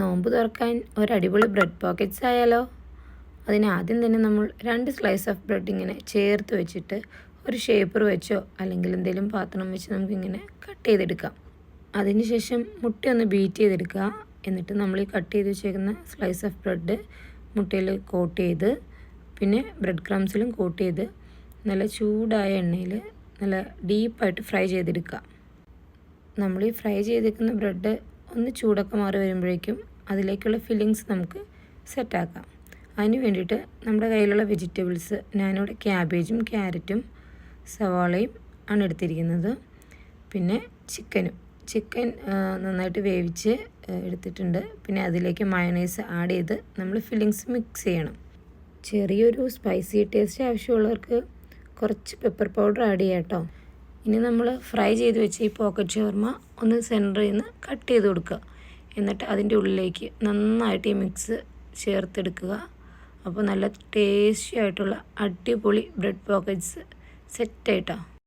നോമ്പ് തുറക്കാൻ ഒരു അടിപൊളി ബ്രെഡ് പോക്കറ്റ്സ് ആയാലോ? അതിന് ആദ്യം തന്നെ നമ്മൾ രണ്ട് സ്ലൈസ് ഓഫ് ബ്രെഡ് ഇങ്ങനെ ചേർത്ത് വെച്ചിട്ട് ഒരു ഷേപ്പർ വെച്ചോ അല്ലെങ്കിൽ എന്തെങ്കിലും പാത്രം വെച്ച് നമുക്കിങ്ങനെ കട്ട് ചെയ്തെടുക്കാം. അതിനുശേഷം മുട്ട ഒന്ന് ബീറ്റ് ചെയ്തെടുക്കുക. എന്നിട്ട് നമ്മൾ ഈ കട്ട് ചെയ്ത് വെച്ചേക്കുന്ന സ്ലൈസ് ഓഫ് ബ്രെഡ് മുട്ടയിൽ കോട്ട് ചെയ്ത് പിന്നെ ബ്രെഡ് ക്രംസിലും കോട്ട് ചെയ്ത് നല്ല ചൂടായ എണ്ണയിൽ നല്ല ഡീപ്പായിട്ട് ഫ്രൈ ചെയ്തെടുക്കുക. നമ്മൾ ഈ ഫ്രൈ ചെയ്തേക്കുന്ന ബ്രെഡ് ഒന്ന് ചൂടൊക്കെ മാറി വരുമ്പോഴേക്കും അതിലേക്കുള്ള ഫില്ലിങ്സ് നമുക്ക് സെറ്റാക്കാം അതിന് വേണ്ടിയിട്ട് നമ്മുടെ കയ്യിലുള്ള വെജിറ്റബിൾസ് ഞാനിവിടെ ക്യാബേജും ക്യാരറ്റും സവാളയും ആണ് എടുത്തിരിക്കുന്നത്. പിന്നെ ചിക്കനും ചിക്കൻ നന്നായിട്ട് വേവിച്ച് എടുത്തിട്ടുണ്ട്. പിന്നെ അതിലേക്ക് മയണൈസ് ആഡ് ചെയ്ത് നമ്മൾ ഫില്ലിങ്സ് മിക്സ് ചെയ്യണം. ചെറിയൊരു സ്പൈസി ടേസ്റ്റ് ആവശ്യമുള്ളവർക്ക് കുറച്ച് പെപ്പർ പൗഡർ ആഡ് ചെയ്യാം കേട്ടോ. ഇനി നമ്മൾ ഫ്രൈ ചെയ്ത് വെച്ച ഈ പോക്കറ്റ് ഷവർമ ഒന്ന് സെന്ററിൽ നിന്ന് കട്ട് ചെയ്ത് കൊടുക്കുക. എന്നിട്ട് അതിന്റെ ഉള്ളിലേക്ക് നന്നായിട്ട് ഈ മിക്സ് ചേർത്തെടുക്കുക. അപ്പോൾ നല്ല ടേസ്റ്റി ആയിട്ടുള്ള അടിപൊളി ബ്രെഡ് പോക്കറ്റ്സ് സെറ്റായിട്ടോ